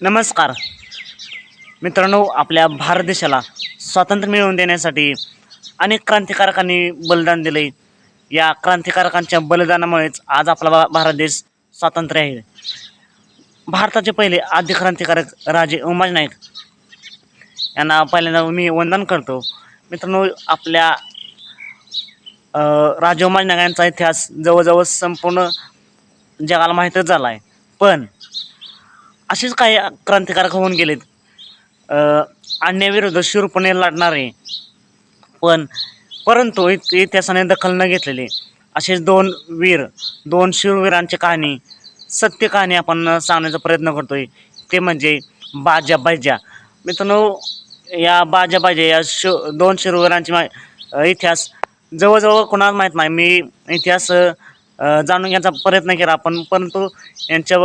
नमस्कार. मित्रांनो आपल्या भारत देशाला स्वातंत्र्य मिळवून देण्यासाठी अनेक क्रांतिकारकांनी बलिदान दिले या क्रांतिकारकांच्या बलिदानामुळेच आज आपला भारत देश स्वातंत्र्य आहे. भारताचे पहिले आद्य क्रांतिकारक राजे उमाज नाईक यांना पहिल्यांदा मी वंदन करतो. मित्रांनो आपल्या राजे उमाज नाईक यांचा इतिहास जवळजवळ संपूर्ण जगाला माहीतच झाला आहे पण असेच काही क्रांतिकारक होऊन गेलेत. अन्याविरुद्ध शिरूपणे शूरपणे लढणारे. पण परंतु इत- इतिहासाने दखल न घेतलेले असेच दोन वीर दोन शूरवीरांची कहाणी सत्य कहाणी आपण सांगण्याचा प्रयत्न करतोय. ते म्हणजे बाजा बाज्या मित्रांनो या बाजा बाज्या या शो दोन शूरवीरांची मा इतिहास जवळजवळ कोणाला माहीत नाही. मी इतिहास जाणून घ्यायचा प्रयत्न केला आपण परंतु यांच्या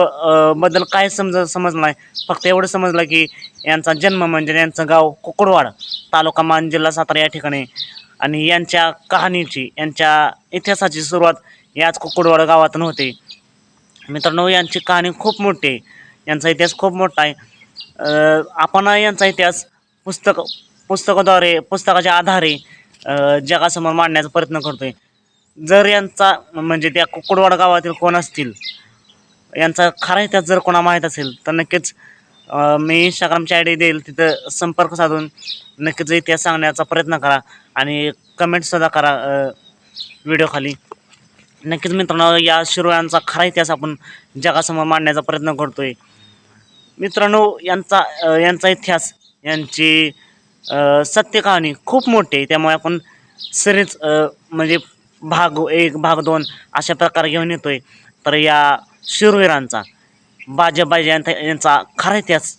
बद्दल काय समज समजलं नाही. फक्त एवढं समजलं की यांचा जन्म म्हणजे यांचं गाव कुकडवाड तालुका मान जिल्हा सातारा या ठिकाणी. आणि यांच्या कहाणीची यांच्या इतिहासाची सुरुवात याच कुकडवाड गावातून होते. मित्रांनो यांची कहाणी खूप मोठी आहे. यांचा इतिहास खूप मोठा आहे. आपण यांचा इतिहास पुस्तक पुस्तकाद्वारे पुस्तकाच्या आधारे जगासमोर मांडण्याचा प्रयत्न करतो आहे जर यांचा म्हणजे त्या कुकुडवाड गावातील कोण असतील यांचा खरा इतिहास जर कोणा माहीत असेल तर नक्कीच मी इंस्टाग्रामची आय डी देईल तिथं संपर्क साधून नक्कीच इतिहास सांगण्याचा प्रयत्न करा आणि कमेंटसुद्धा करा व्हिडिओखाली नक्कीच मित्रांनो या शिरोळ्यांचा खरा इतिहास आपण जगासमोर मांडण्याचा प्रयत्न करतो आहे मित्रांनो यांचा यांचा इतिहास यांची सत्य कहाणी खूप मोठी आहे त्यामुळे आपण सरीच म्हणजे भाग एक भाग दोन अशा प्रकारे घेऊन येतोय. तर या शूरवीरांचा बाजा बाजा यांचा यांचा खरा इतिहास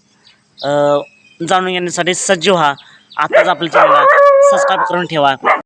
जाणून घेण्यासाठी सज्ज व्हा आताच आपल्या चॅनलला सबस्क्राईब करून ठेवा.